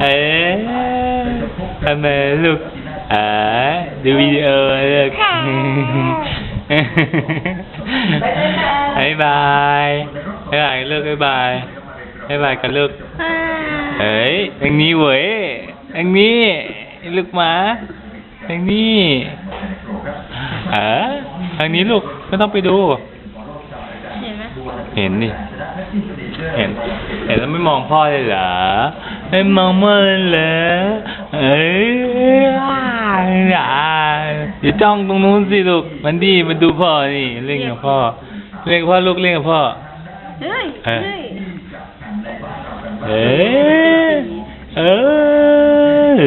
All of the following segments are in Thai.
เอ๊ะทำไมลูกอ่าดูวิดีโอลูกบายบายบายบายลูกบายบายบายบายกันลูกเฮ้ยทางนี้เว้ยทางนี้ลูกหมาทางนี้เออทางนี้ลูกไม่ต้องไปดู เห็นไหมเห็นดิเห็น เห็นแล้วไม่มองพ่อเลยเหรอ ไม่มองพ่อเลยเหรอเอ้ยอ่าอ่าอย่าจ้องตรงนู้นสิลูก มันดีมาดูพ่อนี่เล่นกับพ่อ เล่นกับพ่อลูกเล่นกับพ่อ เฮ้ยเฮ้ยเอ้ยเออเ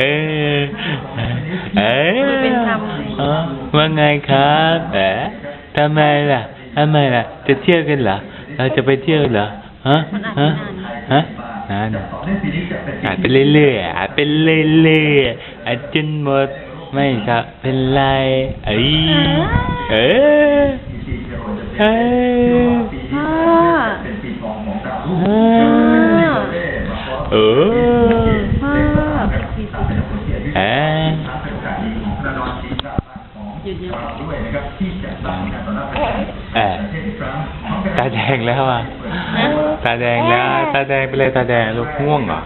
ออเออว่าไงครับแหมทำไมล่ะทำไมล่ะ จะเที่ยวกันเหรอ เราจะไปเที่ยวเหรอ ฮะฮะฮะนานอ่านไปเรื่อยๆอ่านไปเรื่อยๆอ่านจนหมดไม่จะเป็นไรเอ้ยเออเออพ่อเออเออพ่อเออหยุดหยุดเออตาแดงแล้วอะนะ ตาแดงแล้ว ตาแดงไปเลยตาแดงลูกง่วงเหรอ